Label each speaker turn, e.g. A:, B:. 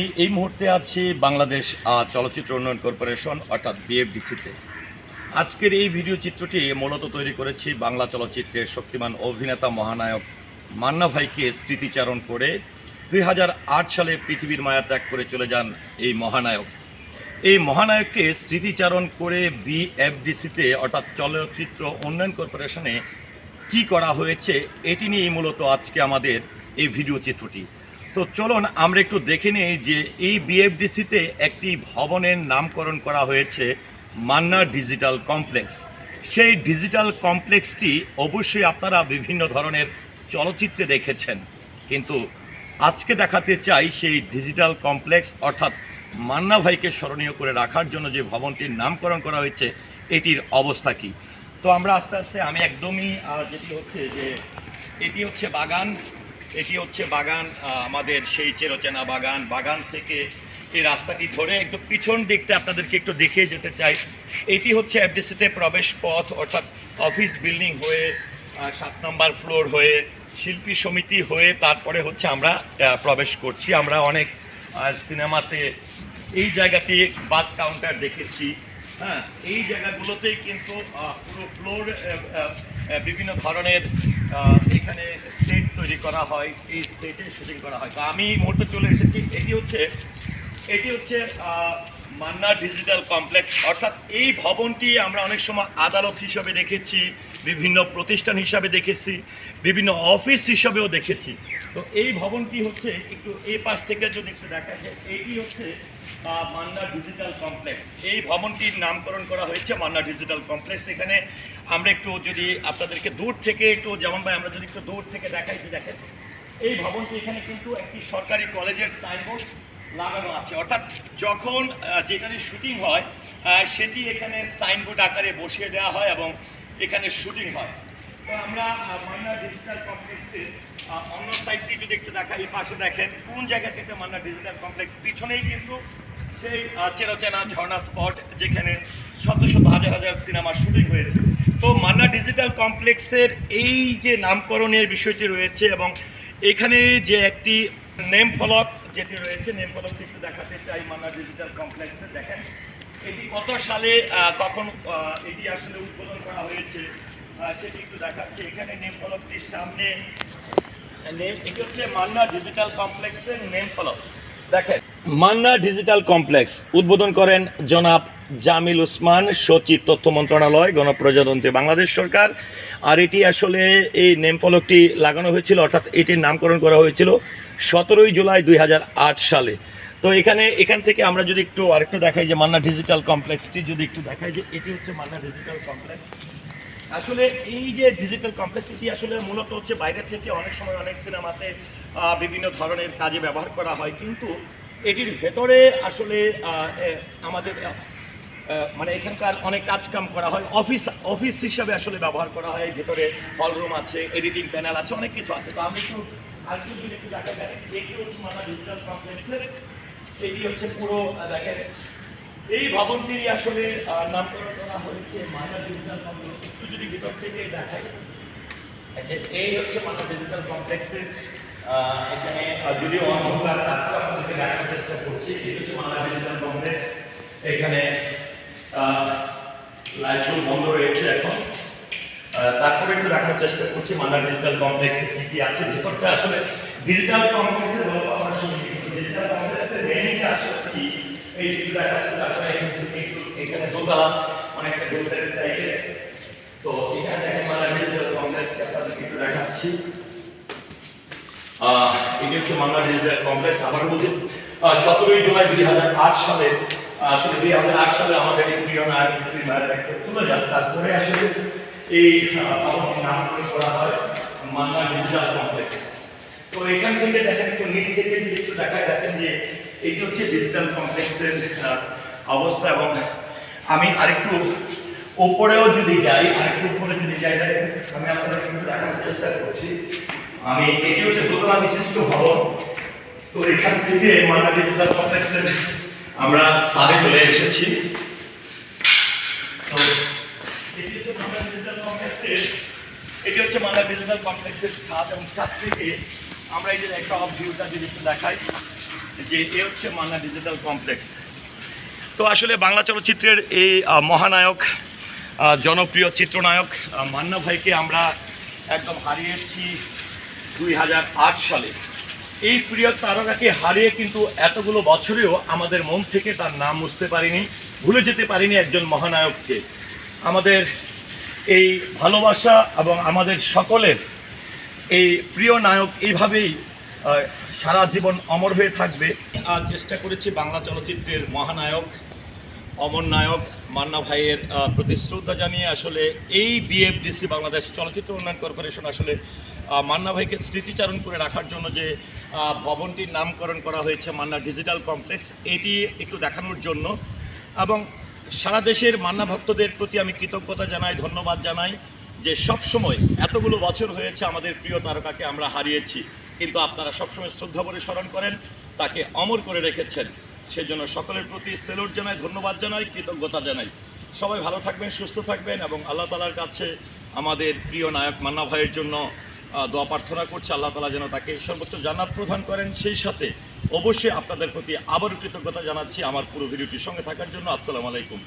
A: এই মুহূর্তে আছি বাংলাদেশ চলচ্চিত্র উন্নয়ন কর্পোরেশন, অর্থাৎ বিএফডিসিতে। আজকের এই ভিডিও চিত্রটি মূলত তৈরি করেছি বাংলা চলচ্চিত্রের শক্তিমান অভিনেতা মহানায়ক মান্না ভাইকে স্মৃতিচারণ করে দুই হাজার আট সালে পৃথিবীর মায়া ত্যাগ করে চলে যান এই মহানায়ক। এই মহানায়ককে স্মৃতিচারণ করে বিএফডিসিতে, অর্থাৎ চলচ্চিত্র উন্নয়ন কর্পোরেশনে কি করা হয়েছে, এটি নিয়েই মূলত আজকে আমাদের এই ভিডিও চিত্রটি। তো চলুন, আমরা একটু দেখে নিই যে এই বিএফডিসিতে একটি ভবনের নামকরণ করা হয়েছে মান্না ডিজিটাল কমপ্লেক্স। সেই ডিজিটাল কমপ্লেক্সটি অবশ্যই আপনারা বিভিন্ন ধরনের চলচ্চিত্রে দেখেছেন। কিন্তু আজকে দেখাতে চাই সেই ডিজিটাল কমপ্লেক্স, অর্থাৎ মান্না ভাইকে স্মরণীয় করে রাখার জন্য যে ভবনটির নামকরণ করা হয়েছে, এটির অবস্থা কি? তো আমরা আস্তে আস্তে, আমি একদমই যেটি হচ্ছে যে, এটি হচ্ছে বাগান। এটি হচ্ছে বাগান আমাদের সেই চেরোচেনা বাগান। বাগান থেকে এই রাস্তাটি ধরে একটু পিছন দিকটা আপনাদেরকে একটু দেখিয়ে যেতে চাই। এটি হচ্ছে এফডিসিতে প্রবেশ পথ, অর্থাৎ অফিস বিল্ডিং হয়ে সাত নম্বর ফ্লোর হয়ে, শিল্পী সমিতি হয়ে তারপরে হচ্ছে আমরা প্রবেশ করছি। আমরা অনেক সিনেমাতে এই জায়গাটি বাস কাউন্টার দেখেছি। হ্যাঁ এই জায়গাগুলোতেই কিন্তু পুরো ফ্লোর বিভিন্ন ধরনের এখানে সেট তৈরি করা হয়, এই সেটে শুটিং করা হয়। তো আমি এই মুহূর্তে চলে এসেছি। এটি হচ্ছে এটি হচ্ছে মান্না ডিজিটাল কমপ্লেক্স, অর্থাৎ এই ভবনটি আমরা অনেক সময় আদালত হিসাবে দেখেছি, বিভিন্ন প্রতিষ্ঠান হিসাবে দেখেছি, বিভিন্ন অফিস হিসাবেও দেখেছি। তো এই ভবনটি হচ্ছে একটু এই পাশ থেকে যদি একটু দেখা যায়, এটি হচ্ছে মান্না ডিজিটাল কমপ্লেক্স। এই ভবনটির নামকরণ করা হয়েছে মান্না ডিজিটাল কমপ্লেক্স। এখানে আমরা একটু যদি আপনাদেরকে দূর থেকে একটু, যেমন ভাই, আমরা যদি একটু দূর থেকে দেখাই দেখেন। এই ভবনটি এখানে কিন্তু একটি সরকারি কলেজের সাইনবোর্ড লাগানো আছে। অর্থাৎ যখন যেখানে শুটিং হয় সেটি এখানে সাইনবোর্ড আকারে বসিয়ে দেওয়া হয় এবং এখানে শুটিং হয়। তো আমরা মান্না ডিজিটাল কমপ্লেক্সের অন্য সাইডটি যদি একটু দেখা এই পাশে দেখেন কোন জায়গাটিতে মান্না ডিজিটাল কমপ্লেক্স পিছনেই কিন্তু সেই আহ, চেরোচেনা ঝর্ণা স্পট যেখানে শত শত হাজার হাজার সিনেমা শুটিং হয়েছে। তো মান্না ডিজিটাল কমপ্লেক্সের এই যে নামকরণের বিষয়টি রয়েছে এবং এখানে যে একটি নেম ফলক যেটি রয়েছে, নেম ফলকটি একটু দেখাতে চাই মান্না ডিজিটাল কমপ্লেক্সে দেখেন, এটি কত সালে কখন এটি আসলে উদ্বোধন করা হয়েছে সেটি একটু দেখাচ্ছে। এখানে নেম ফলকটির সামনে, নেম, এটি হচ্ছে মান্না ডিজিটাল কমপ্লেক্সের নেম ফলক। দেখেন মান্না ডিজিটাল কমপ্লেক্স উদ্বোধন করেন জনাব জামিল উসমান, সচিব তথ্য মন্ত্রণালয়, গণপ্রজাতন্ত্রী বাংলাদেশ সরকার। আর এটি আসলে এই নেম ফলকটি লাগানো হয়েছিল, অর্থাৎ এটির নামকরণ করা হয়েছিল সতেরোই জুলাই দুই হাজার আট সালে। তো এখানে, এখান থেকে আমরা যদি একটু আরেকটু দেখাই যে মান্না ডিজিটাল কমপ্লেক্সটি, যদি একটু দেখাই যে এটি হচ্ছে মান্না ডিজিটাল কমপ্লেক্স। আসলে এই যে ডিজিটাল কমপ্লেক্সিটি আসলে মূলত হচ্ছে বাইরে থেকে অনেক সময় অনেক সিনেমাতে বিভিন্ন ধরনের কাজে ব্যবহার করা হয়, কিন্তু এটির ভেতরে আসলে আমাদের মানে এখানকার অনেক কাজ কাম করা হয়। অফিস অফিস হিসাবে আসলে ব্যবহার করা হয়। ভেতরে হল রুম আছে, এডিটিং প্যানেল আছে, অনেক কিছু আছে। তো আমি একটু আরেকটু যদি একটু দেখা যায় এটি হচ্ছে মানা ডিজিটাল কমপ্লেক্সের এটি হচ্ছে পুরো দেখেন। এই ভবনটিরই আসলে নামকরণ করা হয়েছে মানা ডিজিটাল কমপ্লেক্স একটু যদি ভিতর থেকে দেখাই। আচ্ছা এই হচ্ছে মানা ডিজিটাল কমপ্লেক্সের এখানে যদিও অন্ধকার, তারপর আপনাদেরকে দেখার চেষ্টা করছি হচ্ছে মানা ডিজিটাল কমপ্লেক্স এখানে লাইটগুলো বন্ধ রয়েছে এখন। তারপরে একটু দেখার চেষ্টা করছি মান্ডা ডিজিটাল কমপ্লেক্সে কি কি আছে। ভেতরটা আসলে ডিজিটাল কমপ্লেক্সে গল্প আমার শুনি, কিন্তু ডিজিটাল কমপ্লেক্সের মেইনটা আসলে কি? এই একটু দেখাচ্ছে, তারপরে এখানে দোতলা, অনেকটা ডুপ্লেক্স টাইপের তো এখানে দেখেন মান্ডা ডিজিটাল কমপ্লেক্সকে আপনাদেরকে একটু দেখাচ্ছি। এটি হচ্ছে মান্না ডিজিটাল কমপ্লেক্স আবার বলছি সতেরোই জুলাই দুই হাজার আট সালে আসলে দুই হাজার আট সালে আমাদের এই প্রিয় নায়ক মায়ের একটা তুলে যান তারপরে আসলে এই আহ, নামকরণ করা হয় মান্না ডিজিটাল কমপ্লেক্স তো এখান থেকে দেখেন একটু নিচ থেকে যদি একটু দেখায় দেখেন যে এইটি হচ্ছে ডিজিটাল কমপ্লেক্সের অবস্থা এবং আমি আরেকটু ওপরেও যদি যাই আরেকটু উপরে যদি যাই আমি আপনাদের কিন্তু দেখানোর চেষ্টা করছি। আমি এটি হচ্ছে দোতলা বিশিষ্ট ভবন। তো এখান থেকে মান্না ডিজিটাল কমপ্লেক্সের আমরা সাবে চলে এসেছি। তো এটি হচ্ছে মান্না ডিজিটাল কমপ্লেক্সের এটি হচ্ছে মান্না ডিজিটাল কমপ্লেক্সের ছাদ এবং ছাদ থেকে আমরা এই যে একটা অফ ভিউটা যদি দেখাই, যে এ হচ্ছে মান্না ডিজিটাল কমপ্লেক্স তো আসলে বাংলা চলচ্চিত্রের এই মহানায়ক জনপ্রিয় চিত্রনায়ক মান্না ভাইকে আমরা একদম হারিয়েছি দুই হাজার আট সালে। এই প্রিয় তারকাকে হারিয়ে কিন্তু এতগুলো বছরেও আমাদের মন থেকে তার নাম বুঝতে পারিনি, ভুলে যেতে পারিনি একজন মহানায়ককে। আমাদের এই ভালোবাসা এবং আমাদের সকলের এই প্রিয় নায়ক এইভাবেই সারা জীবন অমর হয়ে থাকবে। আর চেষ্টা করেছি বাংলা চলচ্চিত্রের মহানায়ক, অমর নায়ক, মান্না ভাইয়ের প্রতি শ্রদ্ধা জানিয়ে আসলে এই বিএফডিসি বাংলাদেশ চলচ্চিত্র উন্নয়ন কর্পোরেশন আসলে মান্না ভাইকে স্মৃতিচারণ করে রাখার জন্য যে ভবনটির নামকরণ করা হয়েছে মান্না ডিজিটাল কমপ্লেক্স, এটি একটু দেখানোর জন্য। এবং সারা দেশের মান্না ভক্তদের প্রতি আমি কৃতজ্ঞতা জানাই, ধন্যবাদ জানাই যে সব সময় এতগুলো বছর হয়েছে আমাদের প্রিয় তারকাকে আমরা হারিয়েছি। কিন্তু আপনারা সবসময় শ্রদ্ধা করে স্মরণ করেন, তাকে অমর করে রেখেছেন। সেজন্য সকলের প্রতি সেলুট জানাই, ধন্যবাদ জানাই, কৃতজ্ঞতা জানাই। সবাই ভালো থাকবেন, সুস্থ থাকবেন এবং আল্লাহ তালার কাছে আমাদের প্রিয় নায়ক মান্না ভাইয়ের জন্য দোয়া প্রার্থনা করছি, আল্লাহ তালা যেন তাকে সর্বোচ্চ জান্নাত প্রদান করেন। সেই সাথে অবশ্যই আপনাদের প্রতি আবারও কৃতজ্ঞতা জানাচ্ছি আমার পুরো ভিডিওটির সঙ্গে থাকার জন্য। আসসালামু আলাইকুম।